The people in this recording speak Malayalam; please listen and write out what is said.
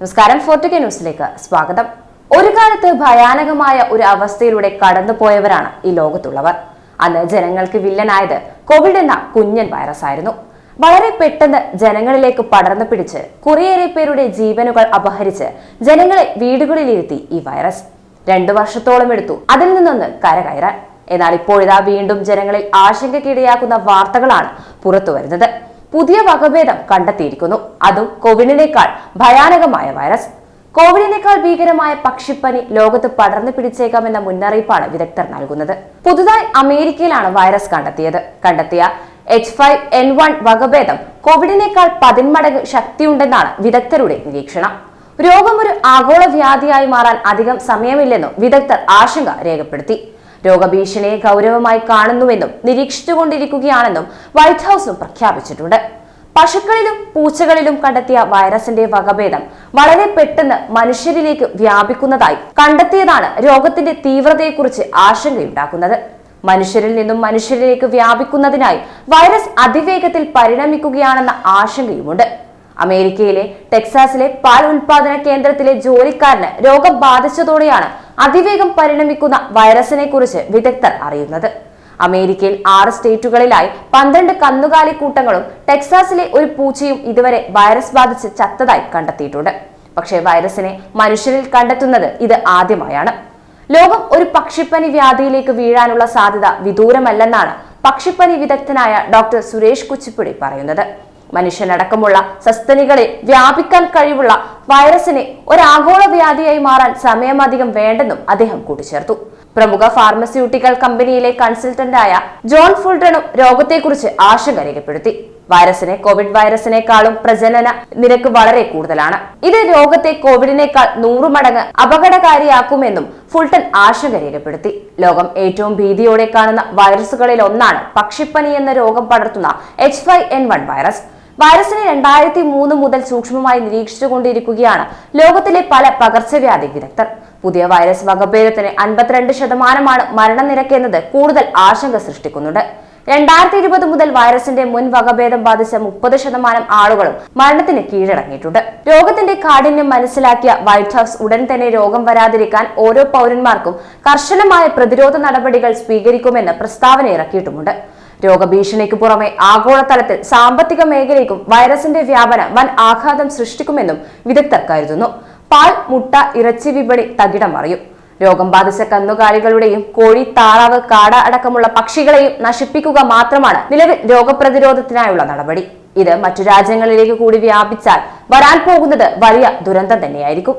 നമസ്കാരം ഫോർട്ടുക ന്യൂസിലേക്ക് സ്വാഗതം. ഒരു കാലത്ത് ഭയാനകമായ ഒരു അവസ്ഥയിലൂടെ കടന്നുപോയവരാണ് ഈ ലോകത്തുള്ളവർ. അന്ന് ജനങ്ങൾക്ക് വില്ലനായത് കോവിഡ് എന്ന കുഞ്ഞൻ വൈറസ് ആയിരുന്നു വളരെ പെട്ടെന്ന് ജനങ്ങളിലേക്ക് പടർന്നു പിടിച്ച് കുറേയേറെ പേരുടെ ജീവനുകൾ അപഹരിച്ച് ജനങ്ങളെ വീടുകളിലിരുത്തി ഈ വൈറസ്. രണ്ടു വർഷത്തോളം എടുത്തു അതിൽ നിന്നൊന്ന് കരകയറാൻ. എന്നാൽ ഇപ്പോഴിതാ വീണ്ടും ജനങ്ങളിൽ ആശങ്കക്കിടയാക്കുന്ന വാർത്തകളാണ് പുറത്തു വരുന്നത് പുതിയ വകഭേദം കണ്ടെത്തിയിരിക്കുന്നു. അതും കോവിഡിനേക്കാൾ ഭയാനകമായ വൈറസ്. കോവിഡിനേക്കാൾ ഭീകരമായ പക്ഷിപ്പനി ലോകത്ത് പടർന്നു പിടിച്ചേക്കാമെന്ന മുന്നറിയിപ്പാണ് വിദഗ്ധർ നൽകുന്നത്. പുതുതായി അമേരിക്കയിലാണ് വൈറസ് കണ്ടെത്തിയത്. കണ്ടെത്തിയ എച്ച് ഫൈവ് എൻ വൺ വകഭേദം കോവിഡിനേക്കാൾ പതിന്മടങ്ങ് ശക്തിയുണ്ടെന്നാണ് വിദഗ്ധരുടെ നിരീക്ഷണം. രോഗം ഒരു ആഗോള വ്യാധിയായി മാറാൻ അധികം സമയമില്ലെന്നും വിദഗ്ധർ ആശങ്ക രേഖപ്പെടുത്തി. രോഗഭീഷണിയെ ഗൗരവമായി കാണുന്നുവെന്നും നിരീക്ഷിച്ചുകൊണ്ടിരിക്കുകയാണെന്നും വൈറ്റ് ഹൌസും പ്രഖ്യാപിച്ചിട്ടുണ്ട്. പശുക്കളിലും പൂച്ചകളിലും കണ്ടെത്തിയ വൈറസിന്റെ വകഭേദം വളരെ പെട്ടെന്ന് മനുഷ്യരിലേക്ക് വ്യാപിക്കുന്നതായി കണ്ടെത്തിയതാണ് രോഗത്തിന്റെ തീവ്രതയെക്കുറിച്ച് ആശങ്കയുണ്ടാക്കുന്നത്. മനുഷ്യരിൽ നിന്നും മനുഷ്യരിലേക്ക് വ്യാപിക്കുന്നതിനായി വൈറസ് അതിവേഗത്തിൽ പരിണമിക്കുകയാണെന്ന ആശങ്കയുമുണ്ട്. അമേരിക്കയിലെ ടെക്സാസിലെ പാൽ ഉൽപാദന കേന്ദ്രത്തിലെ ജോലിക്കാരന് രോഗം ബാധിച്ചതോടെയാണ് അതിവേഗം പരിണമിക്കുന്ന വൈറസിനെ കുറിച്ച് വിദഗ്ധർ അറിയുന്നത്. അമേരിക്കയിൽ ആറ് സ്റ്റേറ്റുകളിലായി പന്ത്രണ്ട് കന്നുകാലി കൂട്ടങ്ങളും ടെക്സാസിലെ ഒരു പൂച്ചയും ഇതുവരെ വൈറസ് ബാധിച്ച് ചത്തതായി കണ്ടെത്തിയിട്ടുണ്ട്. പക്ഷേ വൈറസിനെ മനുഷ്യരിൽ കണ്ടെത്തുന്നത് ഇത് ആദ്യമായാണ്. ലോകം ഒരു പക്ഷിപ്പനി വ്യാധിയിലേക്ക് വീഴാനുള്ള സാധ്യത വിദൂരമല്ലെന്നാണ് പക്ഷിപ്പനി വിദഗ്ധനായ ഡോക്ടർ സുരേഷ് കുച്ചിപ്പുടി പറയുന്നത്. മനുഷ്യനടക്കമുള്ള സസ്തനികളെ വ്യാപിക്കാൻ കഴിവുള്ള വൈറസിനെ ഒരാഗോള വ്യാധിയായി മാറാൻ സമയമധികം വേണ്ടെന്നും അദ്ദേഹം കൂട്ടിച്ചേർത്തു. പ്രമുഖ ഫാർമസ്യൂട്ടിക്കൽ കമ്പനിയിലെ കൺസൾട്ടന്റായ ജോൺ ഫുൾട്ടണും രോഗത്തെക്കുറിച്ച് ആശങ്ക രേഖപ്പെടുത്തി. വൈറസിനെ കോവിഡ് വൈറസിനേക്കാളും പ്രജനന നിരക്ക് വളരെ കൂടുതലാണ്. ഇത് രോഗത്തെ കോവിഡിനേക്കാൾ നൂറ് മടങ്ങ് അപകടകാരിയാക്കുമെന്നും ഫുൾട്ടൺ ആശങ്ക രേഖപ്പെടുത്തി. ലോകം ഏറ്റവും ഭീതിയോടെ കാണുന്ന വൈറസുകളിൽ ഒന്നാണ് പക്ഷിപ്പനി എന്ന രോഗം പടർത്തുന്ന H five N one virus വൈറസിനെ രണ്ടായിരത്തി മൂന്ന് മുതൽ സൂക്ഷ്മമായി നിരീക്ഷിച്ചുകൊണ്ടിരിക്കുകയാണ് ലോകത്തിലെ പല പകർച്ചവ്യാധി വിദഗ്ധർ. പുതിയ വൈറസ് വകഭേദത്തിന് അൻപത്തിരണ്ട് ശതമാനമാണ് മരണനിരക്ക് എന്നത് കൂടുതൽ ആശങ്ക സൃഷ്ടിക്കുന്നുണ്ട്. രണ്ടായിരത്തി ഇരുപത് മുതൽ വൈറസിന്റെ മുൻ വകഭേദം ബാധിച്ച മുപ്പത് ശതമാനം ആളുകളും മരണത്തിന് കീഴടങ്ങിയിട്ടുണ്ട്. രോഗത്തിന്റെ കാഠിന്യം മനസ്സിലാക്കിയ വൈറ്റ് ഹൌസ് ഉടൻ തന്നെ രോഗം വരാതിരിക്കാൻ ഓരോ പൗരന്മാർക്കും കർശനമായ പ്രതിരോധ നടപടികൾ സ്വീകരിക്കുമെന്ന് പ്രസ്താവന ഇറക്കിയിട്ടുമുണ്ട്. രോഗഭീഷണിക്ക് പുറമെ ആഗോളതലത്തിൽ സാമ്പത്തിക മേഖലയ്ക്കും വൈറസിന്റെ വ്യാപനം വൻ ആഘാതം സൃഷ്ടിക്കുമെന്നും വിദഗ്ധർ കരുതുന്നു. പാൽ മുട്ട ഇറച്ചി വിപണി തകിടം മറിയും. രോഗം ബാധിച്ച കന്നുകാലികളുടെയും കോഴി താറാവ് കാട അടക്കമുള്ള പക്ഷികളെയും നശിപ്പിക്കുക മാത്രമാണ് നിലവിൽ രോഗപ്രതിരോധത്തിനായുള്ള നടപടി. ഇത് മറ്റു രാജ്യങ്ങളിലേക്ക് കൂടി വ്യാപിച്ചാൽ വരാൻ പോകുന്നത് വലിയ ദുരന്തം തന്നെയായിരിക്കും.